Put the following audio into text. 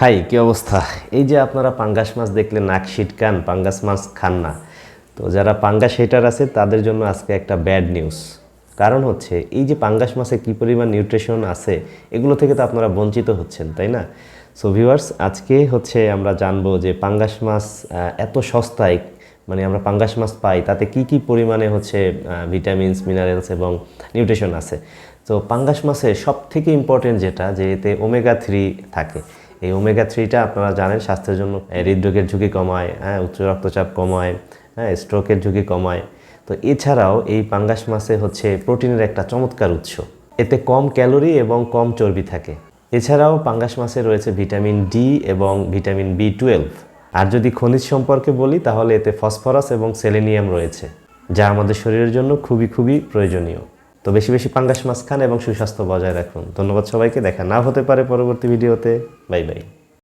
High, কি অবস্থা? এই যে আপনারা পাঙ্গাস মাছ দেখলে নাক সিটকান পাঙ্গাস মাছ খান না। তো যারা পাঙ্গাস হেটার আছে, তাদের জন্য আজকে একটা ব্যাড নিউজ কারণ হচ্ছে, এই যে পাঙ্গাস মাছে কী পরিমাণ নিউট্রিশন আছে, এগুলো থেকে তো আপনারা বঞ্চিত হচ্ছেন, তাই না? সো ভিউয়ার্স আজকে হচ্ছে আমরা জানব যে পাঙ্গাস মাছ এত সস্তায় মানে আমরা পাঙ্গাস মাছ পাই, তাতে কি কি পরিমাণে হচ্ছে ভিটামিনস মিনারেলস এবং নিউট্রিশন আছে। তো পাঙ্গাস মাছে সব থেকে ইম্পর্টেন্ট যেটা, যে এতে ওমেগা থ্রি থাকে। এই ওমেগা থ্রিটা আপনারা জানেন, স্বাস্থ্যের জন্য হৃদরোগের ঝুঁকি কমায় হ্যাঁ উচ্চ রক্তচাপ কমায় হ্যাঁ স্ট্রোকের ঝুঁকি কমায়। তো এছাড়াও এই পাঙ্গাস মাছে হচ্ছে প্রোটিনের একটা চমৎকার উৎস। এতে কম ক্যালোরি এবং কম চর্বি থাকে। এছাড়াও পাঙ্গাস মাছে রয়েছে ভিটামিন ডি এবং ভিটামিন বি টুয়েলভ আর যদি খনিজ সম্পর্কে বলি, তাহলে এতে ফসফরাস এবং সেলেনিয়াম রয়েছে, যা আমাদের শরীরের জন্য খুবই খুবই প্রয়োজনীয়। তো বেশি বেশি পাঙ্গাস মাছ খান এবং সুস্বাস্থ্য বজায় রাখুন। ধন্যবাদ সবাইকে। দেখা না হতে পারে পরবর্তী ভিডিওতে। Bye bye.